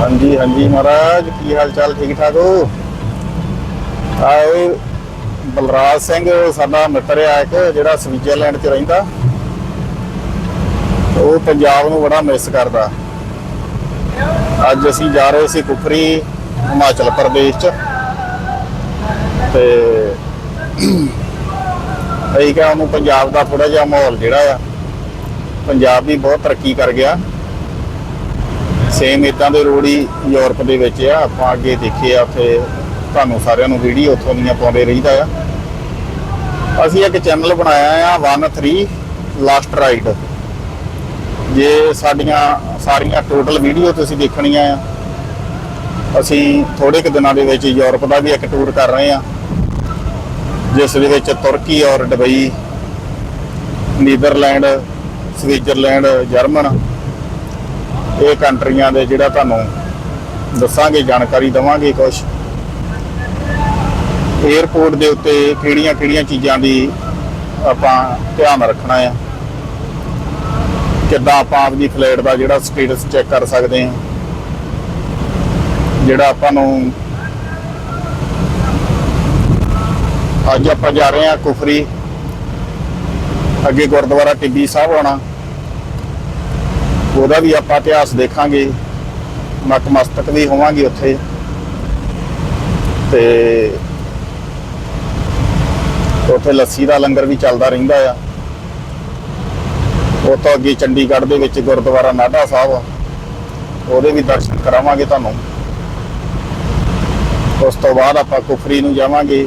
ਹਾਂਜੀ ਹਾਂਜੀ ਮਹਾਰਾਜ, ਕੀ ਹਾਲ ਚਾਲ ਠੀਕ ਠਾਕ ਹੋ? ਆਏ ਬਲਰਾਜ ਸਿੰਘ, ਸਾਡਾ ਮਿੱਤਰ ਆ ਇੱਕ, ਜਿਹੜਾ ਸਵਿਟਜ਼ਰਲੈਂਡ 'ਚ ਰਹਿੰਦਾ। ਉਹ ਪੰਜਾਬ ਨੂੰ ਬੜਾ ਮਿਸ ਕਰਦਾ। ਅੱਜ ਅਸੀਂ ਜਾ ਰਹੇ ਸੀ ਕੁਫਰੀ ਹਿਮਾਚਲ ਪ੍ਰਦੇਸ਼ 'ਚ। ਤੇ ਅਸੀਂ ਕਿਹਾ ਉਹਨੂੰ ਪੰਜਾਬ ਦਾ ਥੋੜਾ ਜਿਹਾ ਮਾਹੌਲ ਜਿਹੜਾ ਆ, ਪੰਜਾਬ ਵੀ ਬਹੁਤ ਤਰੱਕੀ ਕਰ ਗਿਆ। ਸੇਮ ਇਦਾਂ ਦੇ ਰੋਡ ਹੀ ਯੂਰਪ ਦੇ ਵਿੱਚ ਆ। ਆਪਾਂ ਅੱਗੇ ਦੇਖੇ ਆ, ਉੱਥੇ ਤੁਹਾਨੂੰ ਸਾਰਿਆਂ ਨੂੰ ਵੀਡੀਓ ਉੱਥੋਂ ਦੀਆਂ ਪਾਉਂਦੇ ਰਹੀਦਾ ਆ। ਅਸੀਂ ਇੱਕ ਚੈਨਲ ਬਣਾਇਆ ਆ 13 ਲਾਸਟ ਰਾਈਡ ਜੇ ਸਾਡੀਆਂ, ਸਾਰੀਆਂ ਟੋਟਲ ਵੀਡੀਓ ਤੁਸੀਂ ਦੇਖਣੀਆਂ ਆ। ਅਸੀਂ ਥੋੜੇ ਕੁ ਦਿਨਾਂ ਦੇ ਵਿੱਚ ਯੂਰਪ ਦਾ ਵੀ ਇੱਕ ਟੂਰ ਕਰ ਰਹੇ ਆ। ਜਿਸ ਦੇ ਵਿੱਚ ਤੁਰਕੀ ਔਰ ਦੁਬਈ ਨੀਦਰਲੈਂਡ ਸਵਿਟਜ਼ਰਲੈਂਡ ਜਰਮਨ ਇਹ ਕੰਟਰੀਆਂ ਦੇ ਜਿਹੜਾ ਤੁਹਾਨੂੰ ਦੱਸਾਂਗੇ, ਜਾਣਕਾਰੀ ਦਵਾਂਗੇ ਕੁਝ 에어ਪੋਰਟ ਦੇ ਉੱਤੇ ਕਿਹੜੀਆਂ ਕਿਹੜੀਆਂ ਚੀਜ਼ਾਂ ਦੀ ਆਪਾਂ ਧਿਆਨ ਰੱਖਣਾ ਆ? ਕਿੱਦਾਂ ਆਪਾਂ ਆਪਦੀ ਫਲਾਈਟ ਦਾ ਜਿਹੜਾ ਸਟੇਟਸ ਚੈੱਕ ਕਰ ਸਕਦੇ ਹਾਂ? ਜਿਹੜਾ ਆਪਾਂ ਨੂੰ ਅੱਜ ਆਪਾਂ ਜਾ ਰਹੇ ਹਾਂ ਕੁਫਰੀ। ਅੱਗੇ ਗੁਰਦੁਆਰਾ ਟਿੱਬੀ ਸਾਹਿਬ ਆਉਣਾ। ਉਹਦਾ ਵੀ ਆਪਾਂ ਇਤਿਹਾਸ ਦੇਖਾਂਗੇ ਨਤਮਸਤਕ ਵੀ ਹੋਵਾਂਗੇ ਉੱਥੇ। ਤੇ ਉੱਥੇ ਲੱਸੀ ਦਾ ਲੰਗਰ ਵੀ ਚੱਲਦਾ ਰਹਿੰਦਾ ਆ। ਉਹ ਤੋਂ ਅੱਗੇ ਚੰਡੀਗੜ੍ਹ ਦੇ ਵਿੱਚ ਗੁਰਦੁਆਰਾ ਨਾਢਾ ਸਾਹਿਬ ਉਹਦੇ ਵੀ ਦਰਸ਼ਨ ਕਰਾਵਾਂਗੇ ਤੁਹਾਨੂੰ। ਉਸ ਤੋਂ ਬਾਅਦ ਆਪਾਂ ਕੁਫਰੀ ਨੂੰ ਜਾਵਾਂਗੇ।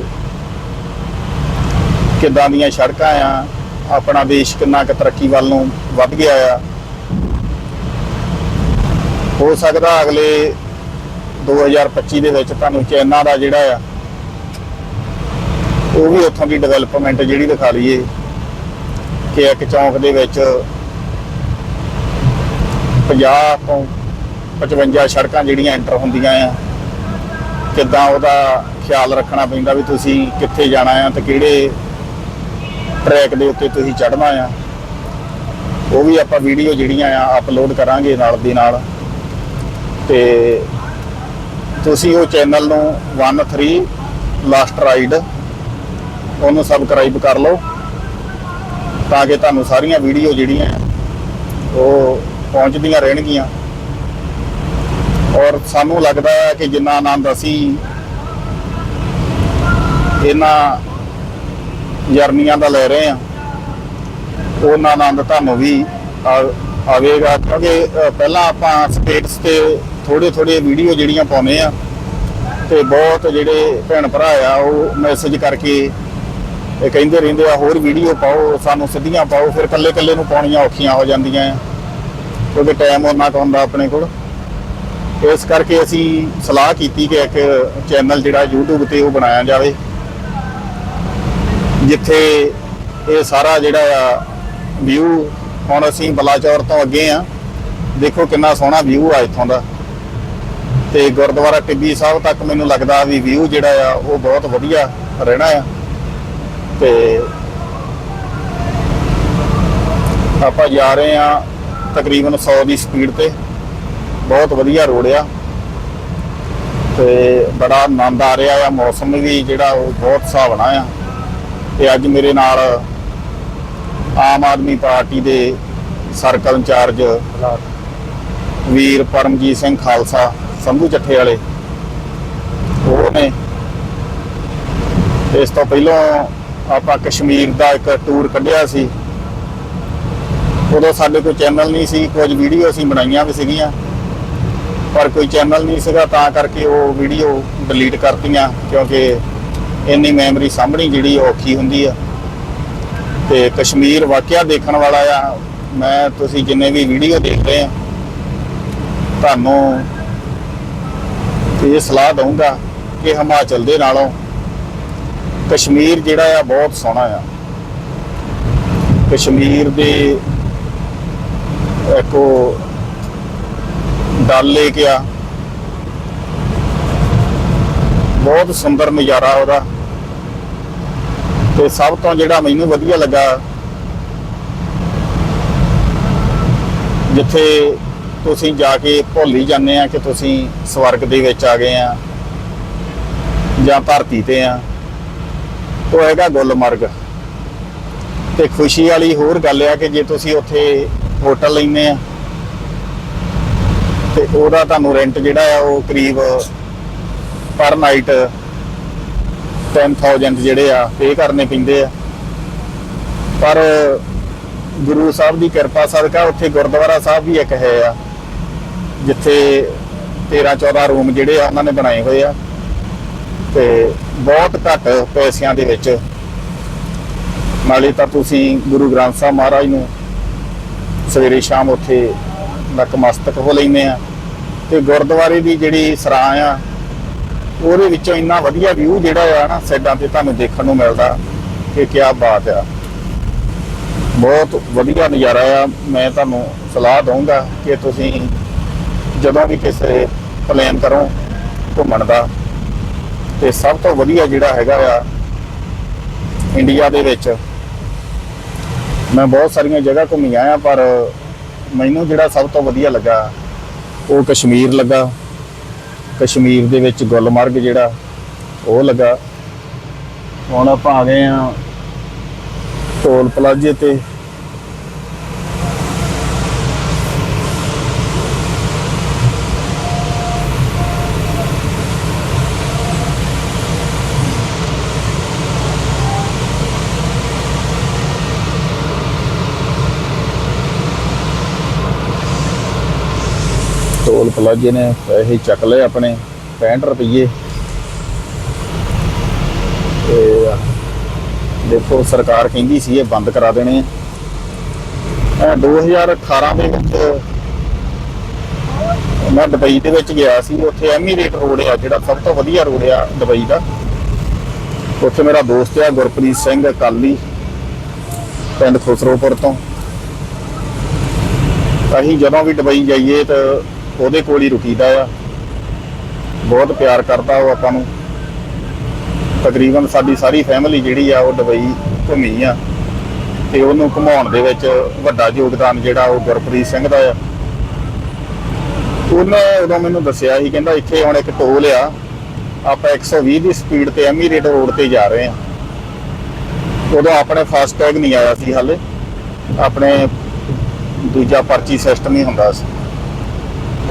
ਕਿੱਦਾਂ ਦੀਆਂ ਸੜਕਾਂ ਆ, ਆਪਣਾ ਦੇਸ਼ ਕਿੰਨਾ ਕੁ ਤਰੱਕੀ ਵੱਲ ਨੂੰ ਵੱਧ ਗਿਆ ਆ। ਹੋ ਸਕਦਾ ਅਗਲੇ 2025 ਦੇ ਵਿੱਚ ਤੁਹਾਨੂੰ ਚਾਈਨਾ ਦਾ ਜਿਹੜਾ ਆ, ਉਹ ਵੀ ਉੱਥੋਂ ਦੀ ਡਿਵੈਲਪਮੈਂਟ ਜਿਹੜੀ ਦਿਖਾ ਲਈਏ। ਕਿ ਇੱਕ ਚੌਂਕ ਦੇ ਵਿੱਚ 50 ਤੋਂ 55 ਸੜਕਾਂ ਜਿਹੜੀਆਂ ਐਂਟਰ ਹੁੰਦੀਆਂ ਆ, ਕਿੱਦਾਂ ਉਹਦਾ ਖਿਆਲ ਰੱਖਣਾ ਪੈਂਦਾ ਵੀ ਤੁਸੀਂ ਕਿੱਥੇ ਜਾਣਾ ਆ ਤੇ ਕਿਹੜੇ ਟਰੈਕ ਦੇ ਉੱਤੇ ਤੁਸੀਂ ਚੜ੍ਹਨਾ ਆ। ਉਹ ਵੀ ਆਪਾਂ ਵੀਡੀਓ ਜਿਹੜੀਆਂ ਆ ਅਪਲੋਡ ਕਰਾਂਗੇ ਨਾਲ ਦੀ ਨਾਲ। ਤੇ ਤੁਸੀਂ ਉਹ ਚੈਨਲ ਨੂੰ 13 ਲਾਸਟ ਰਾਈਡ ਉਹਨੂੰ ਸਬਸਕ੍ਰਾਈਬ ਕਰ ਲਓ ਤਾਂ ਕਿ ਤੁਹਾਨੂੰ ਸਾਰੀਆਂ ਵੀਡੀਓ ਜਿਹੜੀਆਂ ਉਹ ਪਹੁੰਚਦੀਆਂ ਰਹਿਣਗੀਆਂ। ਔਰ ਸਾਨੂੰ ਲੱਗਦਾ ਹੈ ਕਿ ਜਿੰਨਾ ਆਨੰਦ ਅਸੀਂ ਇਹਨਾਂ ਜਰਨੀਆਂ ਦਾ ਲੈ ਰਹੇ ਆ ਉਹਨਾਂ ਆਨੰਦ ਤੁਹਾਨੂੰ ਵੀ ਆਵੇਗਾ। ਕਿਉਂਕਿ ਪਹਿਲਾਂ ਆਪਾਂ ਸਟੇਟਸ ਤੇ ਥੋੜੇ ਥੋੜੇ ਵੀਡੀਓ ਜਿਹੜੀਆਂ ਪਾਉਨੇ ਆ ਤੇ ਬਹੁਤ ਜਿਹੜੇ ਭੈਣ ਭਰਾ ਆ, ਉਹ ਮੈਸੇਜ ਕਰਕੇ ਇਹ ਕਹਿੰਦੇ ਰਹਿੰਦੇ ਆ, ਹੋਰ ਵੀਡੀਓ ਪਾਓ, ਸਾਨੂੰ ਸਿੱਧੀਆਂ ਪਾਓ, ਫਿਰ ਕੱਲੇ ਕੱਲੇ ਨੂੰ ਪਾਉਣੀਆਂ ਔਖੀਆਂ ਹੋ ਜਾਂਦੀਆਂ ਆ। ਕਿਉਂਕਿ ਟਾਈਮ ਉਹਨਾਂ ਕੋਲ ਹੁੰਦਾ ਆਪਣੇ ਕੋਲ। ਇਸ ਕਰਕੇ ਅਸੀਂ ਸਲਾਹ ਕੀਤੀ ਕਿ ਇੱਕ ਚੈਨਲ ਜਿਹੜਾ YouTube ਤੇ ਉਹ ਬਣਾਇਆ ਜਾਵੇ, ਜਿੱਥੇ ਇਹ ਸਾਰਾ ਜਿਹੜਾ ਆ ਵਿਊ ਹੁਣ ਅਸੀਂ ਬਲਾਚੌਰ ਤੋਂ ਅੱਗੇ ਆ। ਦੇਖੋ ਕਿੰਨਾ ਸੋਹਣਾ ਵਿਊ ਆ ਇੱਥੋਂ ਦਾ। ਤੇ ਗੁਰਦੁਆਰਾ ਟਿੱਬੀ ਸਾਹਿਬ ਤੱਕ ਮੈਨੂੰ ਲੱਗਦਾ ਵੀ ਵਿਊ ਜਿਹੜਾ ਆ ਉਹ ਬਹੁਤ ਵਧੀਆ ਰਹਿਣਾ ਆ। ਤੇ ਆਪਾਂ ਜਾ ਰਹੇ ਆ ਤਕਰੀਬਨ 100 ਦੀ ਸਪੀਡ ਤੇ। ਬਹੁਤ ਵਧੀਆ ਰੋਡ ਆ। ਤੇ ਬੜਾ ਆਨੰਦ ਆ ਰਿਹਾ ਆ ਮੌਸਮ ਵੀ ਜਿਹੜਾ ਉਹ ਬਹੁਤ ਸੁਹਾਵਣਾ ਆ। ਤੇ ਅੱਜ ਮੇਰੇ ਨਾਲ ਆਮ ਆਦਮੀ ਪਾਰਟੀ ਦੇ ਸਰਕਲ ਇੰਚਾਰਜ ਵੀਰ ਪਰਮਜੀਤ ਸਿੰਘ ਖਾਲਸਾ ਸੰਭੂ ਚੱਠੇ ਵਾਲੇ। ਉਹ ਨੇ ਇਸ ਤੋਂ ਪਹਿਲਾਂ ਆਪਾਂ ਕਸ਼ਮੀਰ ਦਾ ਇੱਕ ਟੂਰ ਕੱਢਿਆ ਸੀ। ਉਦੋਂ ਸਾਡੇ ਕੋਈ ਚੈਨਲ ਨਹੀਂ ਸੀ, ਕੁਝ ਵੀਡੀਓ ਅਸੀਂ ਬਣਾਈਆਂ ਵੀ ਸੀਗੀਆਂ। ਪਰ ਕੋਈ ਚੈਨਲ ਨਹੀਂ ਸੀਗਾ, ਤਾਂ ਕਰਕੇ ਉਹ ਵੀਡੀਓ ਡਿਲੀਟ ਕਰਤੀਆਂ, ਕਿਉਂਕਿ ਇੰਨੀ ਮੈਮਰੀ ਸਾਂਭਣੀ ਜਿਹੜੀ ਔਖੀ ਹੁੰਦੀ ਆ। ਤੇ ਕਸ਼ਮੀਰ ਵਾਕਿਆ ਦੇਖਣ ਵਾਲਾ ਆ। ਮੈਂ, ਤੁਸੀਂ ਜਿੰਨੇ ਵੀ ਵੀਡੀਓ ਦੇਖਦੇ ਰਹੇ ਆ, ਤੁਹਾਨੂੰ ਇਹ ਸਲਾਹ ਦਊਂਗਾ ਕਿ ਹਿਮਾਚਲ ਦੇ ਨਾਲੋਂ ਕਸ਼ਮੀਰ ਜਿਹੜਾ ਆ ਬਹੁਤ ਸੋਹਣਾ ਆ। ਕਸ਼ਮੀਰ ਦੇ ਇੱਕ ਡਲ ਲੇਕ ਆ। ਬਹੁਤ ਸੁੰਦਰ ਨਜ਼ਾਰਾ ਉਹਦਾ। ਤੇ ਸਭ ਤੋਂ ਜਿਹੜਾ ਮੈਨੂੰ ਵਧੀਆ ਲੱਗਾ, ਜਿੱਥੇ ਤੁਸੀਂ ਜਾ ਕੇ ਭੁੱਲ ਹੀ ਜਾਂਦੇ ਆ ਕਿ ਤੁਸੀਂ ਸਵਰਗ ਦੇ ਵਿੱਚ ਆ ਗਏ ਆ ਜਾਂ ਧਰਤੀ ਤੇ ਆ। ਉਹ ਹੈਗਾ ਗੁਲਮਰਗ। ਤੇ ਖੁਸ਼ੀ ਵਾਲੀ ਹੋਰ ਗੱਲ ਆ ਕਿ ਜੇ ਤੁਸੀਂ ਉੱਥੇ ਹੋਟਲ ਲੈਂਦੇ ਆ, ਤੇ ਉਹਦਾ ਤੁਹਾਨੂੰ ਰੈਂਟ ਜਿਹੜਾ ਆ ਉਹ ਕਰੀਬ ਪਰ ਨਾਈਟ 10000 ਜਿਹੜੇ ਆ ਪੇ ਕਰਨੇ ਪੈਂਦੇ ਆ। ਪਰ ਗੁਰੂ ਸਾਹਿਬ ਦੀ ਕਿਰਪਾ ਸਦਕਾ ਉੱਥੇ ਗੁਰਦੁਆਰਾ ਸਾਹਿਬ ਵੀ ਇੱਕ ਹੈ ਆ। ਜਿੱਥੇ 13 14 ਰੂਮ ਜਿਹੜੇ ਆ ਉਹਨਾਂ ਨੇ ਬਣਾਏ ਹੋਏ ਆ ਤੇ ਬਹੁਤ ਘੱਟ ਪੈਸਿਆਂ ਦੇ ਵਿੱਚ ਨਾਲੇ ਤਾਂ ਤੁਸੀਂ ਗੁਰੂ ਗ੍ਰੰਥ ਸਾਹਿਬ ਮਹਾਰਾਜ ਨੂੰ ਸਵੇਰੇ ਸ਼ਾਮ ਉੱਥੇ ਨਕਮਸਤਕ ਹੋ ਲੈਂਦੇ ਆ ਤੇ ਗੁਰਦੁਆਰੇ ਦੀ ਜਿਹੜੀ ਸਰਾਂ ਆ, ਉਹਦੇ ਵਿੱਚੋਂ ਇੰਨਾ ਵਧੀਆ ਵਿਊ ਜਿਹੜਾ ਆ ਨਾ, ਸਾਈਡਾਂ ਤੇ ਤੁਹਾਨੂੰ ਦੇਖਣ ਨੂੰ ਮਿਲਦਾ ਕਿ ਕੀ ਬਾਤ ਆ। ਬਹੁਤ ਵਧੀਆ ਨਜ਼ਾਰਾ ਆ। ਮੈਂ ਤੁਹਾਨੂੰ ਸਲਾਹ ਦਊਂਗਾ ਕਿ ਤੁਸੀਂ ਜਦੋਂ ਵੀ ਕਿਸੇ ਪਲਾਨ ਕਰੋ ਘੁੰਮਣ ਦਾ। ਤੇ ਸਭ ਤੋਂ ਵਧੀਆ ਜਿਹੜਾ ਹੈਗਾ ਆ ਇੰਡੀਆ ਦੇ ਵਿੱਚ, ਮੈਂ ਬਹੁਤ ਸਾਰੀਆਂ ਜਗ੍ਹਾ ਘੁੰਮੀਆਂ ਆਇਆ, ਪਰ ਮੈਨੂੰ ਜਿਹੜਾ ਸਭ ਤੋਂ ਵਧੀਆ ਲੱਗਾ, ਉਹ ਕਸ਼ਮੀਰ ਲੱਗਾ। ਕਸ਼ਮੀਰ ਦੇ ਵਿੱਚ ਗੁਲਮਰਗ ਜਿਹੜਾ, ਉਹ ਲੱਗਾ। ਹੁਣ ਆਪਾਂ ਆ ਗਏ ਆ ਟੋਲ ਪਲਾਜ਼ੇ ਤੇ। ਟੋਲ ਪਲਾਜ਼ੇ ਨੇ ਪੈਸੇ ਚੱਕ ਲਏ ਆਪਣੇ 65 ਰੁਪਏ ਤੇ ਦੇਖੋ, ਸਰਕਾਰ ਕਹਿੰਦੀ ਸੀ ਇਹ ਬੰਦ ਕਰਾ ਦੇਣੇ ਆ। 2018 ਦੇ ਵਿੱਚ, ਮੈਂ ਦੁਬਈ ਦੇ ਵਿੱਚ ਗਿਆ ਸੀ, ਉੱਥੇ ਐਮੀਰੇਟ ਰੋਡ ਆ, ਜਿਹੜਾ ਸਭ ਤੋਂ ਵਧੀਆ ਰੋਡ ਆ ਦੁਬਈ ਦਾ। ਉੱਥੇ ਮੇਰਾ ਦੋਸਤ ਆ, ਗੁਰਪ੍ਰੀਤ ਸਿੰਘ ਅਕਾਲੀ ਪਿੰਡ ਖੁਸਰੋਪੁਰ ਤੋਂ। ਅਸੀਂ ਜਦੋਂ ਵੀ ਦੁਬਈ ਜਾਈਏ ਤਾਂ ਉਹਦੇ ਕੋਲ ਹੀ ਰੁਕੀਦਾ ਆ। ਬਹੁਤ ਪਿਆਰ ਕਰਦਾ ਉਹ ਆਪਾਂ ਨੂੰ। ਤਕਰੀਬਨ ਸਾਡੀ ਸਾਰੀ ਫੈਮਿਲੀ ਜਿਹੜੀ ਆ, ਉਹ ਦੁਬਈ ਘੁੰਮੀ ਆ। ਤੇ ਉਹਨੂੰ ਘੁਮਾਉਣ ਦੇ ਵਿੱਚ ਵੱਡਾ ਯੋਗਦਾਨ ਜਿਹੜਾ ਉਹ ਗੁਰਪ੍ਰੀਤ ਸਿੰਘ ਦਾ ਆ। ਉਹਨੇ ਉਦੋਂ ਮੈਨੂੰ ਦੱਸਿਆ ਸੀ, ਕਹਿੰਦਾ ਇੱਥੇ ਹੁਣ ਇੱਕ ਟੋਲ ਆ। ਆਪਾਂ 120 ਦੀ ਸਪੀਡ ਤੇ ਐਮੀਰੇਟ ਰੋਡ ਤੇ ਜਾ ਰਹੇ ਆ। ਉਦੋਂ ਆਪਣੇ ਫਾਸਟ ਟੈਗ ਨਹੀਂ ਆਇਆ ਸੀ ਹਾਲੇ। ਆਪਣੇ ਦੂਜਾ ਪਰਚੀ ਸਿਸਟਮ ਹੀ ਹੁੰਦਾ ਸੀ।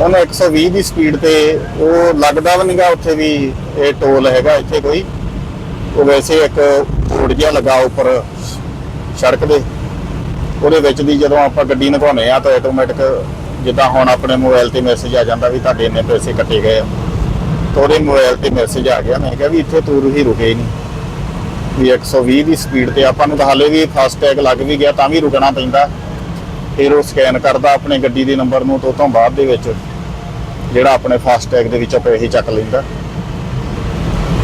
ਉਹਨੇ 120 ਦੀ ਸਪੀਡ ਤੇ ਉਹ ਲੱਗਦਾ ਵੀ ਨਹੀਂਗਾ ਉੱਥੇ ਵੀ ਇਹ ਟੋਲ ਹੈਗਾ ਇੱਥੇ ਕੋਈ। ਉਹ ਵੈਸੇ ਇੱਕ ਬੋਰਡ ਜਿਹਾ ਲੱਗਾ ਉੱਪਰ ਸੜਕ ਦੇ। ਉਹਦੇ ਵਿੱਚ ਦੀ ਜਦੋਂ ਆਪਾਂ ਗੱਡੀ ਨਗਾਉਨੇ ਆ ਤਾਂ ਆਟੋਮੈਟਿਕ ਜਿੱਦਾਂ ਹੁਣ ਆਪਣੇ ਮੋਬਾਈਲ ਤੇ ਮੈਸੇਜ ਆ ਜਾਂਦਾ ਵੀ ਤੁਹਾਡੇ ਇੰਨੇ ਪੈਸੇ ਕੱਟੇ ਗਏ ਆ। ਤਾਂ ਉਹਦੇ ਮੋਬਾਈਲ ਤੇ ਮੈਸੇਜ ਆ ਗਿਆ। ਮੈਂ ਕਿਹਾ ਵੀ ਇੱਥੇ ਤੂਰ ਹੀ ਰੁਕੇ ਹੀ ਨਹੀਂ। ਵੀ 120 ਦੀ ਸਪੀਡ ਤੇ ਆਪਾਂ ਨੂੰ ਤਾਂ ਹਾਲੇ ਵੀ ਫਾਸਟ ਟੈਗ ਲੱਗ ਵੀ ਗਿਆ, ਤਾਂ ਵੀ ਰੁਕਣਾ ਪੈਂਦਾ। ਫਿਰ ਉਹ ਸਕੈਨ ਕਰਦਾ ਆਪਣੇ ਗੱਡੀ ਦੇ ਨੰਬਰ ਨੂੰ ਤੇ ਤੋਂ ਬਾਅਦ ਦੇ ਵਿੱਚ ਜਿਹੜਾ ਆਪਣੇ ਫਾਸਟ ਟੈਗ ਦੇ ਵਿੱਚੋਂ ਪੈਸੇ ਚੱਕ ਲੈਂਦਾ।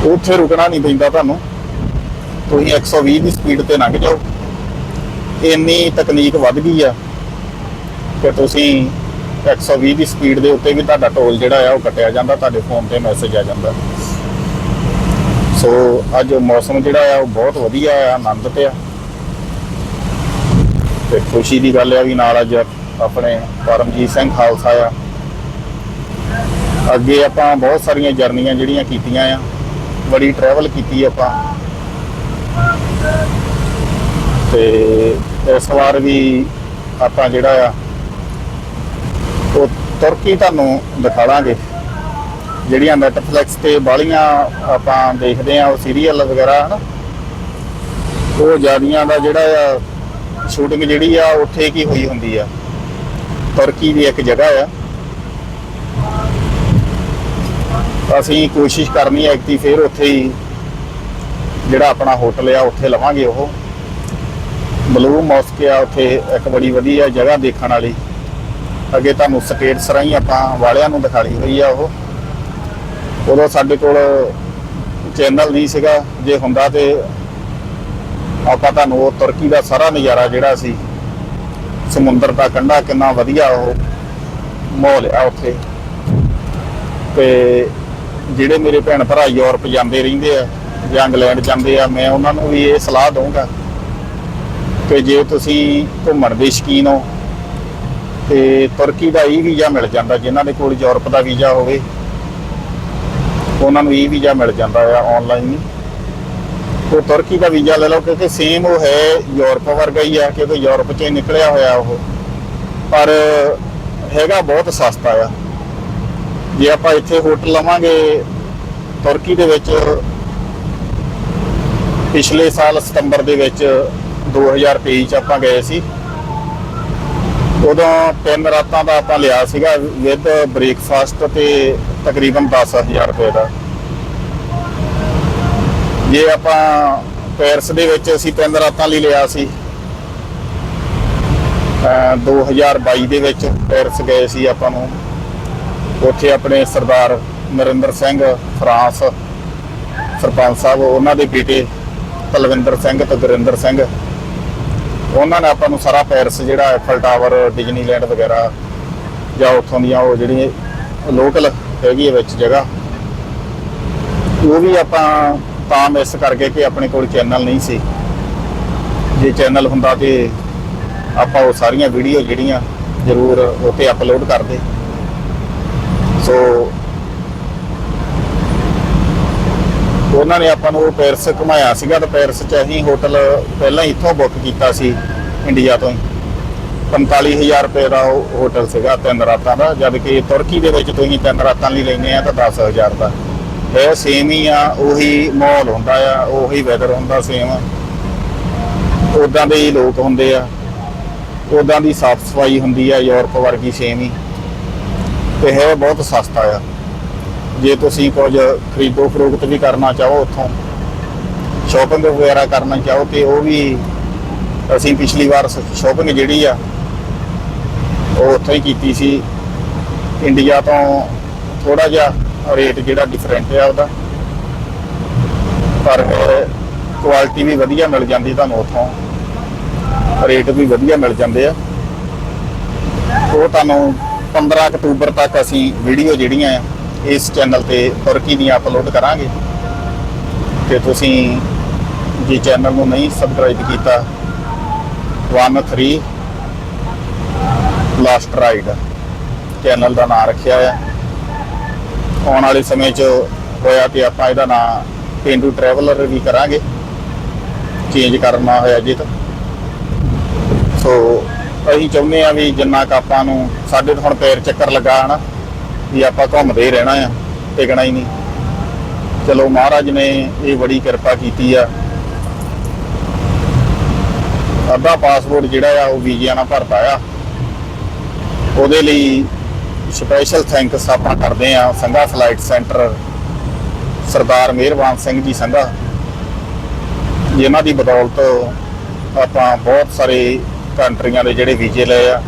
ਉੱਥੇ ਰੁਕਣਾ ਨਹੀਂ ਪੈਂਦਾ ਤੁਹਾਨੂੰ। ਤੁਸੀਂ 120 ਦੀ ਸਪੀਡ ਤੇ ਲੰਘ ਜਾਓ। ਇੰਨੀ ਤਕਨੀਕ ਵੱਧ ਗਈ ਆ ਕਿ ਤੁਸੀਂ 120 ਦੀ ਸਪੀਡ ਦੇ ਉੱਤੇ ਵੀ ਤੁਹਾਡਾ ਟੋਲ ਜਿਹੜਾ ਆ ਉਹ ਕੱਟਿਆ ਜਾਂਦਾ, ਤੁਹਾਡੇ ਫੋਨ ਤੇ ਮੈਸੇਜ ਆ ਜਾਂਦਾ। ਸੋ ਅੱਜ ਮੌਸਮ ਜਿਹੜਾ ਆ ਉਹ ਬਹੁਤ ਵਧੀਆ ਆ, ਆਨੰਦ ਤੇ ਆ। ਤੇ ਖੁਸ਼ੀ ਦੀ ਗੱਲ ਆ ਵੀ ਨਾਲ ਅੱਜ ਆਪਣੇ ਪਰਮਜੀਤ ਸਿੰਘ ਖਾਲਸਾ ਆ। ਅੱਗੇ ਆਪਾਂ ਬਹੁਤ ਸਾਰੀਆਂ ਜਰਨੀਆਂ ਜਿਹੜੀਆਂ ਕੀਤੀਆਂ ਆ, ਬੜੀ ਟਰੈਵਲ ਕੀਤੀ ਆਪਾਂ। ਤੇ ਇਸ ਵਾਰ ਵੀ ਆਪਾਂ ਜਿਹੜਾ ਆ, ਉਹ ਤੁਰਕੀ ਤੁਹਾਨੂੰ ਦਿਖਾਵਾਂਗੇ ਜਿਹੜੀਆਂ ਨੈਟਫਲਿਕਸ ਤੇ ਬਾਲੀਆਂ ਆਪਾਂ ਦੇਖਦੇ ਆ, ਉਹ ਸੀਰੀਅਲ ਵਗੈਰਾ, ਹਨਾ? ਉਹ ਜਿਆਦੀਆਂ ਦਾ ਜਿਹੜਾ ਆ ਸ਼ੂਟਿੰਗ ਜਿਹੜੀ ਆ, ਉੱਥੇ ਕੀ ਹੋਈ ਹੁੰਦੀ ਆ? ਤੁਰਕੀ ਦੀ ਇੱਕ ਜਗ੍ਹਾ ਆ। ਅਸੀਂ ਕੋਸ਼ਿਸ਼ ਕਰਨੀ ਹੈ ਕਿ ਫਿਰ ਉੱਥੇ ਹੀ ਜਿਹੜਾ ਆਪਣਾ ਹੋਟਲ ਆ, ਉੱਥੇ ਲਵਾਂਗੇ ਉਹ। ਬਲੂ ਮੌਸਕ ਆ, ਉੱਥੇ ਇੱਕ ਬੜੀ ਵਧੀਆ ਜਗ੍ਹਾ ਦੇਖਣ ਵਾਲੀ। ਅੱਗੇ ਤੁਹਾਨੂੰ ਸਟੇਟਸ ਰਾਹੀਂ ਆਪਾਂ ਵਾਲਿਆਂ ਨੂੰ ਦਿਖਾਈ ਹੋਈ ਆ ਉਹ। ਉਦੋਂ ਸਾਡੇ ਕੋਲ ਚੈਨਲ ਨਹੀਂ ਸੀਗਾ। ਜੇ ਹੁੰਦਾ ਤੇ ਆਪਾਂ ਤੁਹਾਨੂੰ ਉਹ ਤੁਰਕੀ ਦਾ ਸਾਰਾ ਨਜ਼ਾਰਾ ਜਿਹੜਾ ਸੀ, ਸਮੁੰਦਰ ਦਾ ਕੰਢਾ ਕਿੰਨਾ ਵਧੀਆ ਉਹ ਮਾਹੌਲ ਆ ਉੱਥੇ। ਤੇ ਜਿਹੜੇ ਮੇਰੇ ਭੈਣ ਭਰਾ ਯੂਰਪ ਜਾਂਦੇ ਰਹਿੰਦੇ ਆ, ਜਾਂ ਇੰਗਲੈਂਡ ਜਾਂਦੇ ਆ, ਮੈਂ ਉਹਨਾਂ ਨੂੰ ਵੀ ਇਹ ਸਲਾਹ ਦਊਂਗਾ ਕਿ ਜੇ ਤੁਸੀਂ ਘੁੰਮਣ ਦੇ ਸ਼ੌਕੀਨ ਹੋ, ਤੇ ਤੁਰਕੀ ਦਾ ਈ ਵੀਜ਼ਾ ਮਿਲ ਜਾਂਦਾ, ਜਿਨ੍ਹਾਂ ਦੇ ਕੋਲ ਯੂਰਪ ਦਾ ਵੀਜ਼ਾ ਹੋਵੇ, ਉਹਨਾਂ ਨੂੰ ਈ ਵੀਜ਼ਾ ਮਿਲ ਜਾਂਦਾ ਆ ਆਨਲਾਈਨ ਉਹ ਤੁਰਕੀ ਦਾ ਵੀਜ਼ਾ ਲੈ ਲਓ, ਕਿਉਂਕਿ ਸੇਮ ਉਹ ਹੈ ਯੂਰਪ ਵਰਗਾ ਹੀ ਆ, ਕਿਉਂਕਿ ਯੂਰਪ 'ਚ ਨਿਕਲਿਆ ਹੋਇਆ ਉਹ। ਪਰ ਹੈਗਾ ਬਹੁਤ ਸਸਤਾ ਆ। ਜੇ ਆਪਾਂ ਇੱਥੇ ਹੋਟਲ ਲਵਾਂਗੇ ਤੁਰਕੀ ਦੇ ਵਿੱਚ, ਪਿਛਲੇ ਸਾਲ ਸਤੰਬਰ ਦੇ ਵਿੱਚ 2023 ਚ ਆਪਾਂ ਗਏ ਸੀ। ਉਦੋਂ ਤਿੰਨ ਰਾਤਾਂ ਦਾ ਆਪਾਂ ਲਿਆ ਸੀਗਾ ਵਿਦ ਬ੍ਰੇਕਫਾਸਟ ਤੇ ਤਕਰੀਬਨ 10000 ਰੁਪਏ ਦਾ। ਜੇ ਆਪਾਂ ਪੈਰਿਸ ਦੇ ਵਿੱਚ ਅਸੀਂ ਤਿੰਨ ਰਾਤਾਂ ਲਈ ਲਿਆ ਸੀ, ਅਹ 2022 ਦੇ ਵਿੱਚ ਪੈਰਿਸ ਗਏ ਸੀ ਆਪਾਂ ਨੂੰ। ਉੱਥੇ ਆਪਣੇ ਸਰਦਾਰ ਨਰਿੰਦਰ ਸਿੰਘ, ਫਰਾਂਸ ਸਰਪੰਚ ਸਾਹਿਬ, ਉਹਨਾਂ ਦੇ ਬੇਟੇ ਤਲਵਿੰਦਰ ਸਿੰਘ ਤੇ ਗੁਰਿੰਦਰ ਸਿੰਘ। ਉਹਨਾਂ ਨੇ ਆਪਾਂ ਨੂੰ ਸਾਰਾ ਪੈਰਿਸ ਜਿਹੜਾ ਐਫਲ ਟਾਵਰ ਡਿਜ਼ਨੀਲੈਂਡ ਵਗੈਰਾ ਜਾਂ ਉੱਥੋਂ ਦੀਆਂ ਉਹ ਜਿਹੜੀ ਲੋਕਲ ਹੈਗੀ ਹੈ ਵਿੱਚ ਜਗ੍ਹਾ, ਉਹ ਵੀ ਆਪਾਂ ਤਾਂ ਮਿਸ ਕਰ ਕਿ ਆਪਣੇ ਕੋਲ ਚੈਨਲ ਨਹੀਂ ਸੀ। ਜੇ ਚੈਨਲ ਹੁੰਦਾ ਤੇ ਆਪਾਂ ਉਹ ਸਾਰੀਆਂ ਵੀਡੀਓ ਜਿਹੜੀਆਂ ਜ਼ਰੂਰ ਉੱਤੇ ਅਪਲੋਡ ਕਰਦੇ। ਸੋ ਉਹਨਾਂ ਨੇ ਆਪਾਂ ਨੂੰ ਪੈਰਿਸ ਘੁਮਾਇਆ ਸੀਗਾ ਤਾਂ ਪੈਰਿਸ 'ਚ ਅਸੀਂ ਹੋਟਲ ਪਹਿਲਾਂ ਹੀ ਇੱਥੋਂ ਬੁੱਕ ਕੀਤਾ ਸੀ ਇੰਡੀਆ ਤੋਂ ਹੀ। 45000 ਰੁਪਏ ਦਾ ਉਹ ਹੋਟਲ ਸੀਗਾ, ਤਿੰਨ ਰਾਤਾਂ ਦਾ। ਜਦ ਕਿ ਤੁਰਕੀ ਦੇ ਵਿੱਚ ਤੁਸੀਂ ਤਿੰਨ ਰਾਤਾਂ ਲਈ ਲੈਂਦੇ ਆ ਤਾਂ 10000 ਦਾ। ਇਹ ਸੇਮ ਹੀ ਆ, ਉਹੀ ਮਾਹੌਲ ਹੁੰਦਾ ਆ, ਉਹੀ ਵੈਦਰ ਹੁੰਦਾ ਸੇਮ ਉਦਾਂ ਦੇ ਹੀ ਲੋਕ ਹੁੰਦੇ ਆ। ਉਦਾਂ ਦੀ ਸਾਫ਼ ਸਫ਼ਾਈ ਹੁੰਦੀ ਆ, ਯੂਰਪ ਵਰਗੀ ਸੇਮ ਹੀ। ਤੇ ਹੈ ਬਹੁਤ ਸਸਤਾ ਆ। ਜੇ ਤੁਸੀਂ ਕੁਝ ਖਰੀਦੋ ਫਰੋਖਤ ਵੀ ਕਰਨਾ ਚਾਹੋ ਉੱਥੋਂ ਸ਼ਾਪਿੰਗ ਵਗੈਰਾ ਕਰਨਾ ਚਾਹੋ ਤੇ ਉਹ ਵੀ ਅਸੀਂ ਪਿਛਲੀ ਵਾਰ ਸ਼ਾਪਿੰਗ ਜਿਹੜੀ ਆ, ਉਹ ਉੱਥੋਂ ਹੀ ਕੀਤੀ ਸੀ। ਇੰਡੀਆ ਤੋਂ ਥੋੜਾ ਜਿਹਾ ਰੇਟ ਜਿਹੜਾ ਡਿਫਰੈਂਟ ਆ ਉਹਦਾ। ਪਰ ਕੁਆਲਿਟੀ ਵੀ ਵਧੀਆ ਮਿਲ ਜਾਂਦੀ ਤੁਹਾਨੂੰ ਉੱਥੋਂ। ਰੇਟ ਵੀ ਵਧੀਆ ਮਿਲ ਜਾਂਦੇ ਆ। ਉਹ ਤੁਹਾਨੂੰ 15 ਅਕਤੂਬਰ ਤੱਕ ਅਸੀਂ ਵੀਡੀਓ ਜਿਹੜੀਆਂ ਆ, ਇਸ ਚੈਨਲ ਤੇ ਤੁਰਕੀ ਦੀਆਂ ਅਪਲੋਡ ਕਰਾਂਗੇ। ਤੇ ਤੁਸੀਂ ਜੇ ਚੈਨਲ ਨੂੰ ਨਹੀਂ ਸਬਸਕ੍ਰਾਈਬ ਕੀਤਾ 13 ਲਾਸਟ ਰਾਈਡ ਚੈਨਲ ਦਾ ਨਾਮ ਰੱਖਿਆ ਆ। ਆਉਣ ਵਾਲੇ ਸਮੇਂ 'ਚ ਹੋਇਆ ਤੇ ਆਪਾਂ ਇਹਦਾ ਨਾਮ ਪੇਂਡੂ ਟਰੈਵਲਰ ਵੀ ਕਰਾਂਗੇ। ਚੇਂਜ ਕਰਨਾ ਹੋਇਆ ਜੇ ਤਾਂ ਸੋ ਅਸੀਂ ਚਾਹੁੰਦੇ ਆ ਵੀ ਜਿੰਨਾ ਕੁ ਆਪਾਂ ਨੂੰ ਸਾਡੇ ਤਾਂ ਹੁਣ ਪੈਰ ਚੱਕਰ ਲੱਗਾ ਹਨਾ, ਵੀ ਆਪਾਂ ਘੁੰਮਦੇ ਹੀ ਰਹਿਣਾ ਆ, ਟਿਕਣਾ ਹੀ ਨਹੀਂ। ਚਲੋ ਮਹਾਰਾਜ ਨੇ ਇਹ ਬੜੀ ਕਿਰਪਾ ਕੀਤੀ ਆ। ਅੱਧਾ ਪਾਸਪੋਰਟ ਜਿਹੜਾ ਆ ਉਹ ਵੀਜ਼ਿਆਂ ਨਾਲ ਭਰਦਾ ਆ। ਉਹਦੇ ਲਈ ਸਪੈਸ਼ਲ ਥੈਂਕਸ ਆਪਾਂ ਕਰਦੇ ਆ ਸੰਘਾ ਫਲਾਈਟ ਸੈਂਟਰ ਸਰਦਾਰ ਮਿਹਰਬਾਨ ਸਿੰਘ ਜੀ ਸੰਘਾ। ਜਿਨ੍ਹਾਂ ਦੀ ਬਦੌਲਤ ਆਪਾਂ ਬਹੁਤ ਸਾਰੇ ਕੰਟਰੀਆਂ ਦੇ ਜਿਹੜੇ ਵੀਜ਼ੇ ਲਏ ਆ।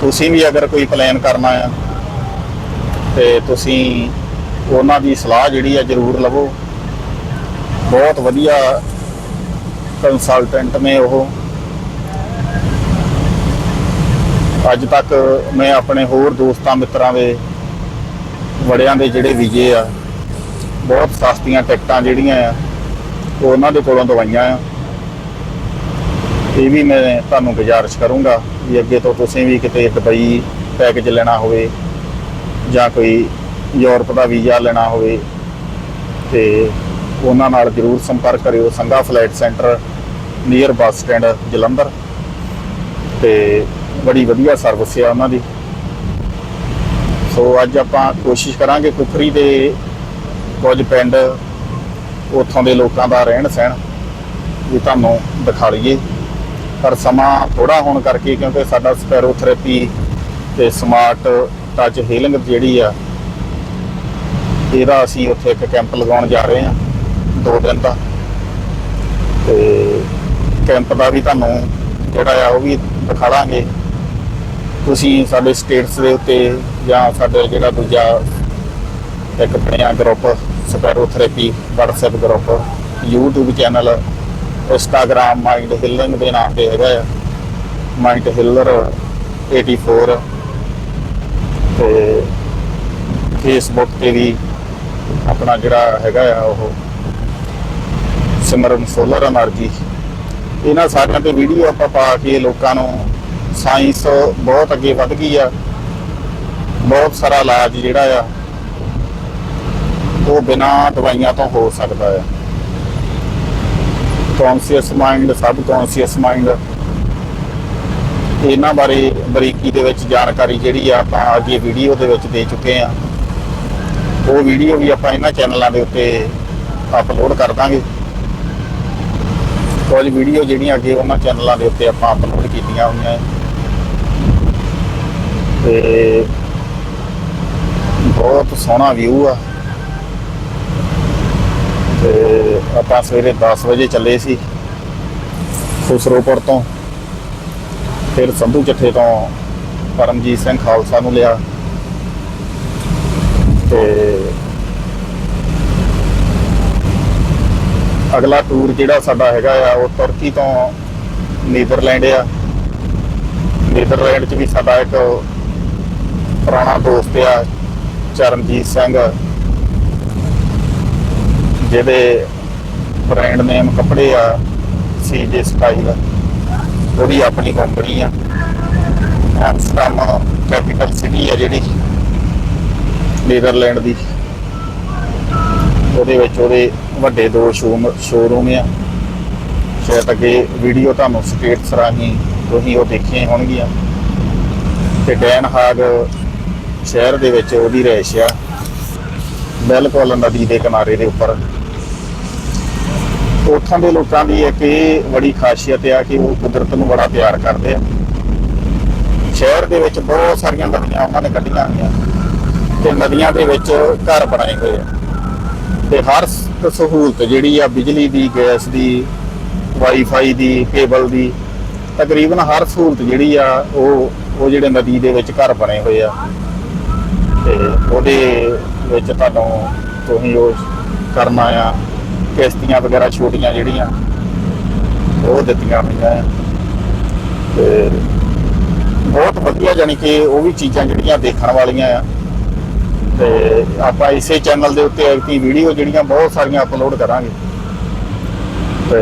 ਤੁਸੀਂ ਵੀ ਅਗਰ ਕੋਈ ਪਲਾਨ ਕਰਨਾ ਆ, ਤੇ ਤੁਸੀਂ ਉਹਨਾਂ ਦੀ ਸਲਾਹ ਜਿਹੜੀ ਆ ਜ਼ਰੂਰ ਲਵੋ। ਬਹੁਤ ਵਧੀਆ ਕੰਸਲਟੈਂਟ ਨੇ ਉਹ। ਅੱਜ ਤੱਕ ਮੈਂ ਆਪਣੇ ਹੋਰ ਦੋਸਤਾਂ, ਮਿੱਤਰਾਂ ਦੇ ਵੜਿਆਂ ਦੇ ਜਿਹੜੇ ਵੀਜ਼ੇ ਆ, ਬਹੁਤ ਸਸਤੀਆਂ ਟਿਕਟਾਂ ਜਿਹੜੀਆਂ ਆ, ਉਹ ਉਹਨਾਂ ਦੇ ਕੋਲੋਂ ਦਵਾਈਆਂ ਆ। ਇਹ ਵੀ ਮੈਂ ਤੁਹਾਨੂੰ ਗੁਜ਼ਾਰਿਸ਼ ਕਰੂੰਗਾ ਵੀ ਅੱਗੇ ਤੋਂ ਤੁਸੀਂ ਵੀ ਕਿਤੇ ਦੁਬਈ ਪੈਕੇਜ ਲੈਣਾ ਹੋਵੇ ਜਾਂ ਕੋਈ ਯੂਰਪ ਦਾ ਵੀਜ਼ਾ ਲੈਣਾ ਹੋਵੇ ਤੇ ਉਹਨਾਂ ਨਾਲ ਜਰੂਰ ਸੰਪਰਕ ਕਰਿਓ। Sangha flight centre near bus stand Jalandhar ਤੇ ਬੜੀ ਵਧੀਆ ਸਰਵਿਸ ਆ ਉਹਨਾਂ ਦੀ। ਸੋ ਅੱਜ ਆਪਾਂ ਕੋਸ਼ਿਸ਼ ਕਰਾਂਗੇ ਕੁਫਰੀ ਦੇ ਕੁਝ ਪਿੰਡ ਉੱਥੋਂ ਦੇ ਲੋਕਾਂ ਦਾ ਰਹਿਣ ਸਹਿਣ ਵੀ ਤੁਹਾਨੂੰ ਦਿਖਾ ਲਈਏ। ਪਰ ਸਮਾਂ ਥੋੜਾ ਹੋਣ ਕਰਕੇ ਕਿਉਂਕਿ ਸਾਡਾ ਸਪੈਰੋਥੈਰੇਪੀ ਤੇ ਸਮਾਰਟ ਟੱਚ ਹੀਲਿੰਗ ਜਿਹੜੀ ਆ, ਇਹਦਾ ਅਸੀਂ ਉੱਥੇ ਇੱਕ ਕੈਂਪ ਲਗਾਉਣ ਜਾ ਰਹੇ ਹਾਂ ਦੋ ਦਿਨ ਦਾ। ਤੇ ਕੈਂਪ ਦਾ ਵੀ ਤੁਹਾਨੂੰ ਜਿਹੜਾ ਆ ਉਹ ਵੀ ਦਿਖਾਵਾਂਗੇ ਤੁਸੀਂ ਸਾਡੇ ਸਟੇਟਸ ਦੇ ਉੱਤੇ ਜਾਂ ਸਾਡੇ ਜਿਹੜਾ ਦੂਜਾ ਇੱਕ ਬਣਿਆ group sparrow therapy WhatsApp group YouTube channel Instagram mind healing ਦੇ ਨਾਮ ਤੇ ਹੈਗਾ ਆ। ਮਾਈਂਡ ਹਿਲਰ 84 ਤੇ ਫੇਸਬੁੱਕ ਤੇ ਵੀ ਆਪਣਾ ਜਿਹੜਾ ਹੈਗਾ ਆ ਉਹ ਸਿਮਰਨ ਸੋਲਰ એનર્ਜੀ ਇਹਨਾਂ ਸਾਰਿਆਂ ਤੇ ਵੀਡੀਓ ਆਪਾਂ ਪਾ ਕੇ ਲੋਕਾਂ ਨੂੰ ਸਾਇੰਸ ਬਹੁਤ ਅੱਗੇ ਵੱਧ ਗਈ ਆ। ਬਹੁਤ ਸਾਰਾ ਇਲਾਜ ਜਿਹੜਾ ਆ, ਉਹ ਬਿਨਾਂ ਦਵਾਈਆਂ ਤੋਂ ਹੋ ਸਕਦਾ ਆ। Conscious mind subconscious mind ਇਹਨਾਂ ਬਾਰੇ ਬਰੀਕੀ ਦੇ ਵਿੱਚ ਜਾਣਕਾਰੀ ਜਿਹੜੀ ਆ ਆਪਾਂ ਅੱਗੇ ਵੀਡੀਓ ਦੇ ਵਿੱਚ ਦੇ ਚੁੱਕੇ ਆ। ਉਹ ਵੀਡੀਓ ਵੀ ਆਪਾਂ ਇਹਨਾਂ ਚੈਨਲਾਂ ਦੇ ਉੱਤੇ ਅਪਲੋਡ ਕਰ ਦਾਂਗੇ। ਕੁਝ ਵੀਡੀਓ ਜਿਹੜੀਆਂ ਅੱਗੇ ਉਹਨਾਂ ਚੈਨਲਾਂ ਦੇ ਉੱਤੇ ਆਪਾਂ ਅਪਲੋਡ ਕੀਤੀਆਂ ਹੋਈਆਂ ਹੈ ਤੇ ਬਹੁਤ ਸੋਹਣਾ ਵਿਊ ਆ। ਤੇ ਆਪਾਂ ਸਵੇਰੇ 10 ਵਜੇ ਚੱਲੇ ਸੀ ਖੁਸਰੋਪੁਰ ਤੋਂ। ਫਿਰ ਸੰਧੂ ਚੱਠੇ ਤੋਂ ਪਰਮਜੀਤ ਸਿੰਘ ਖਾਲਸਾ ਨੂੰ ਲਿਆ। ਤੇ ਅਗਲਾ ਟੂਰ ਜਿਹੜਾ ਸਾਡਾ ਹੈਗਾ ਆ, ਉਹ ਤੁਰਕੀ ਤੋਂ ਨੀਦਰਲੈਂਡ ਆ। ਨੀਦਰਲੈਂਡ 'ਚ ਵੀ ਸਾਡਾ ਇੱਕ ਪੁਰਾਣਾ ਦੋਸਤ ਆ, ਚਰਨਜੀਤ ਸਿੰਘ। ਜਿਹਦੇ ਬ੍ਰਾਂਡ ਨੇਮ ਕੱਪੜੇ ਆ ਸੀਜੇ ਸਟਾਈਲ ਉਹਦੀ ਆਪਣੀ ਕੰਪਨੀ ਆ। ਐਮਸਟਰਡਮ ਕੈਪੀਟਲ ਸਿਟੀ ਆ ਜਿਹੜੀ। ਨੀਦਰਲੈਂਡ ਦੀ। ਉਹਦੇ ਵਿੱਚ ਉਹਦੇ ਵੱਡੇ ਦੋ ਸ਼ੋਰੂਮ ਸ਼ੋਰੂਮ ਆ। ਸ਼ਾਇਦ ਅੱਗੇ ਵੀਡੀਓ ਤੁਹਾਨੂੰ ਸਟੇਟਸ ਰਾਹੀਂ ਤੁਸੀਂ ਉਹ ਦੇਖੀਆਂ ਹੋਣਗੀਆਂ। ਤੇ ਡੈਨ ਹਾਗ ਸ਼ਹਿਰ ਦੇ ਵਿੱਚ ਉਹਦੀ ਰਹਿਸ਼ ਆ। ਬਿਲਕੁਲ ਨਦੀ ਦੇ ਕਿਨਾਰੇ ਦੇ ਉੱਪਰ। ਉੱਥੋਂ ਦੇ ਲੋਕਾਂ ਦੀ ਇੱਕ ਇਹ ਬੜੀ ਖਾਸੀਅਤ ਆ ਕਿ ਉਹ ਕੁਦਰਤ ਨੂੰ ਬੜਾ ਪਿਆਰ ਕਰਦੇ ਆ। ਸ਼ਹਿਰ ਦੇ ਵਿੱਚ ਬਹੁਤ ਸਾਰੀਆਂ ਨਦੀਆਂ ਉਹਨਾਂ ਨੇ ਕੱਢੀਆਂ ਹੋਈਆਂ। ਤੇ ਨਦੀਆਂ ਦੇ ਵਿੱਚ ਘਰ ਬਣਾਏ ਹੋਏ ਆ। ਤੇ ਹਰ ਸਹੂਲਤ ਜਿਹੜੀ ਆ, ਬਿਜਲੀ ਦੀ, ਗੈਸ ਦੀ, ਵਾਈਫਾਈ ਦੀ, ਕੇਬਲ ਦੀ, ਤਕਰੀਬਨ ਹਰ ਸਹੂਲਤ ਜਿਹੜੀ ਆ, ਉਹ ਉਹ ਜਿਹੜੇ ਨਦੀ ਦੇ ਵਿੱਚ ਘਰ ਬਣੇ ਹੋਏ ਆ। ਤੇ ਉਹਦੇ ਵਿੱਚ ਤੁਹਾਨੂੰ ਤੁਸੀਂ ਉਹ ਕਰਨਾ ਆ, ਕਿਸ਼ਤੀਆਂ ਵਗੈਰਾ ਛੋਟੀਆਂ ਜਿਹੜੀਆਂ, ਉਹ ਦਿੱਤੀਆਂ ਹੋਈਆਂ ਆ। ਤੇ ਬਹੁਤ ਵਧੀਆ ਜਾਨੀ ਕਿ ਉਹ ਵੀ ਚੀਜ਼ਾਂ ਜਿਹੜੀਆਂ ਦੇਖਣ ਵਾਲੀਆਂ ਆ। ਤੇ ਆਪਾਂ ਇਸੇ ਚੈਨਲ ਦੇ ਉੱਤੇ ਐਕਟੀ ਵੀਡੀਓ ਜਿਹੜੀਆਂ ਬਹੁਤ ਸਾਰੀਆਂ ਅਪਲੋਡ ਕਰਾਂਗੇ। ਤੇ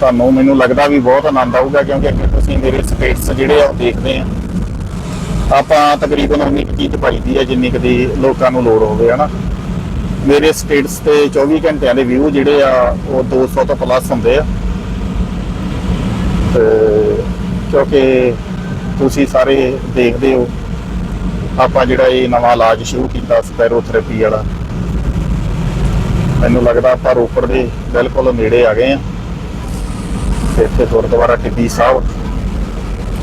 ਤੁਹਾਨੂੰ ਮੈਨੂੰ ਲੱਗਦਾ ਵੀ ਬਹੁਤ ਆਨੰਦ ਆਊਗਾ ਕਿਉਂਕਿ ਅੱਗੇ ਤੁਸੀਂ ਮੇਰੇ ਸਟੇਟਸ ਜਿਹੜੇ ਆ ਉਹ ਦੇਖਦੇ ਆ। ਆਪਾਂ ਤਕਰੀਬਨ ਉਨੀ ਕੁ ਚੀਜ਼ ਪਾਈਦੀ ਹੈ, ਜਿੰਨੀ ਕਦੀ ਲੋਕਾਂ ਨੂੰ ਲੋੜ ਹੋਵੇ, ਹਨਾ? ਮੇਰੇ ਸਟੇਟਸ ਤੇ 24 ਘੰਟਿਆਂ ਦੇ ਵਿਊ ਜਿਹੜੇ ਆ, ਉਹ 200 ਤੋਂ ਪਲੱਸ ਹੁੰਦੇ ਆ। ਤੇ ਕਿਉਂਕਿ ਤੁਸੀਂ ਸਾਰੇ ਦੇਖਦੇ ਹੋ, ਆਪਾਂ ਜਿਹੜਾ ਇਹ ਨਵਾਂ ਇਲਾਜ ਸ਼ੁਰੂ ਕੀਤਾ ਸਪੈਰੋਥੈਰੇਪੀ ਵਾਲਾ। ਮੈਨੂੰ ਲੱਗਦਾ ਆਪਾਂ ਰੋਪੜ ਦੇ ਬਿਲਕੁਲ ਨੇੜੇ ਆ ਗਏ ਆ। ਤੇ ਇੱਥੇ ਗੁਰਦੁਆਰਾ ਟਿੱਬੀ ਸਾਹਿਬ,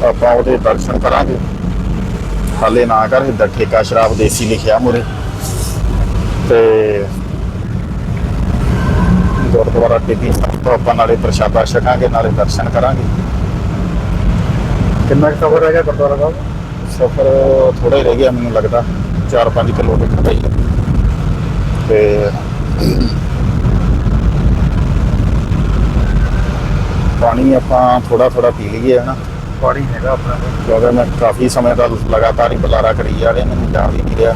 ਆਪਾਂ ਉਹਦੇ ਦਰਸ਼ਨ ਕਰਾਂਗੇ। ਹਾਲੇ ਨਾ ਕਰ ਹਿੱਦਰ ਠੇਕਾ ਸ਼ਰਾਬ ਦੇਸੀ ਲਿਖਿਆ ਮੁਰੇ ਤੇ ਗੁਰਦੁਆਰਾ ਟਿੱਬੀ ਤੋਂ ਆਪਾਂ ਨਾਲੇ ਪ੍ਰਸ਼ਾਦਾ ਛਕਾਂਗੇ ਨਾਲੇ ਦਰਸ਼ਨ ਕਰਾਂਗੇ। ਕਿੰਨਾ ਸਫਰ ਹੈਗਾ ਗੁਰਦੁਆਰਾ ਸਾਹਿਬ? ਸਫ਼ਰ ਥੋੜਾ ਹੀ ਰਹਿ ਗਿਆ ਮੈਨੂੰ ਲੱਗਦਾ 4-5 ਕਿਲੋਮੀਟਰ ਦਾ ਹੈ। ਤੇ ਪਾਣੀ ਆਪਾਂ ਥੋੜਾ ਥੋੜਾ ਪੀ ਲਈਏ ਹਨਾ। ਪਾਣੀ ਹੈਗਾ ਆਪਣਾ ਕੋਲ। ਮੈਂ ਕਾਫੀ ਸਮੇਂ ਦਾ ਲਗਾਤਾਰ ਹੀ ਬੁਲਾਰਾ ਕਰੀ ਜਾ ਰਿਹਾ, ਮੈਨੂੰ ਜਾ ਵੀ ਨਹੀਂ ਰਿਹਾ